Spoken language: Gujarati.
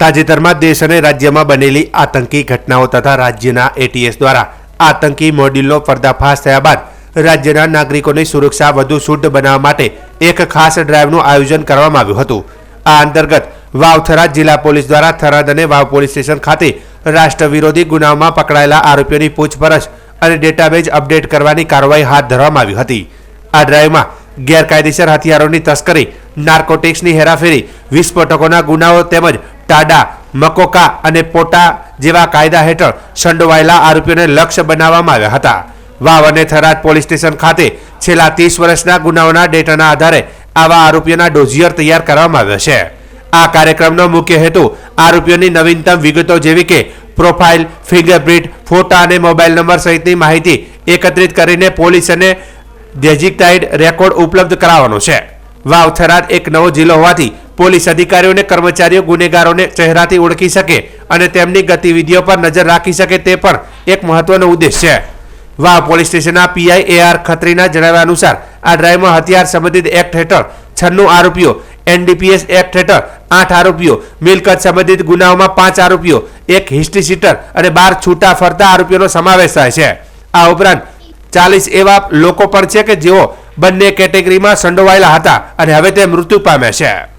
તાજેતરમાં દેશ અને રાજ્યમાં બનેલી આતંકી ઘટનાઓ તથા રાજ્યના એટીએસ દ્વારા આતંકી મોડ્યુલનો પર્દાફાશ થયા બાદ રાજ્યના નાગરિકોની સુરક્ષા વધુ શુદ્ધ બનાવવા માટે એક ખાસ ડ્રાઇવનું આયોજન કરવામાં આવ્યું હતું. આ અંતર્ગત વાવ થરાદ જિલ્લા પોલીસ દ્વારા થરાદ અને વાવ પોલીસ સ્ટેશન ખાતે રાષ્ટ્ર વિરોધી ગુનાઓમાં પકડાયેલા આરોપીઓની પૂછપરછ અને ડેટાબેઝ અપડેટ કરવાની કાર્યવાહી હાથ ધરવામાં આવી હતી. આ ડ્રાઈવમાં ગેરકાયદેસર હથિયારોની તસ્કરી, નાર્કોટિક્સની હેરાફેરી, વિસ્ફોટકોના ગુનાઓ તેમજ ટાડા, મકોકા અને પોટા જેવા કાયદા હેઠળ સંડોવાયેલા આરોપીઓને લક્ષ્ય બનાવવામાં આવ્યા હતા. વાવ અને થરાદ પોલીસ સ્ટેશન ખાતે છેલ્લા ત્રીસ વર્ષના ગુનાઓના ડેટાના આધારે આવા આરોપીઓના ડોઝિયર તૈયાર કરવામાં આવ્યો છે. આ કાર્યક્રમનો મુખ્ય હેતુ આરોપીઓની નવીનતમ વિગતો જેવી કે પ્રોફાઇલ, ફિંગરપ્રિન્ટ, ફોટા અને મોબાઈલ નંબર સહિતની માહિતી એકત્રિત કરીને પોલીસ અને ડેજિટાઇડ રેકોર્ડ ઉપલબ્ધ કરાવવાનો છે. વાવ થરાદ એક નવો જિલ્લો હોવાથી પોલીસ અધિકારીઓ અને કર્મચારીઓ, ગુનેગારોને ચહેરાથી ઓળખી શકે અને તેમની ગતિવિધિઓ પર નજર રાખી શકે તે પણ એક મહત્વનો ઉદ્દેશ છે. વાવ પોલીસ સ્ટેશનના પીઆઈ એ આર ખત્રીના જણાવ્યા અનુસાર, આ ડ્રાઈવમાં હથિયાર સંબંધિત એક્ટ હેઠળ છન્નું આરોપીઓ, એનડીપીએસ એક્ટ હેઠળ આઠ આરોપીઓ, મિલકત સંબંધિત ગુનાઓમાં પાંચ આરોપીઓ, એક હિસ્ટ્રી સીટર અને બાર છૂટા ફરતા આરોપીઓનો સમાવેશ થાય છે. આ ઉપરાંત ચાલીસ એવા લોકો પણ છે કે જેઓ બંને કેટેગરીમાં સંડોવાયેલા હતા અને હવે તે મૃત્યુ પામ્યા છે.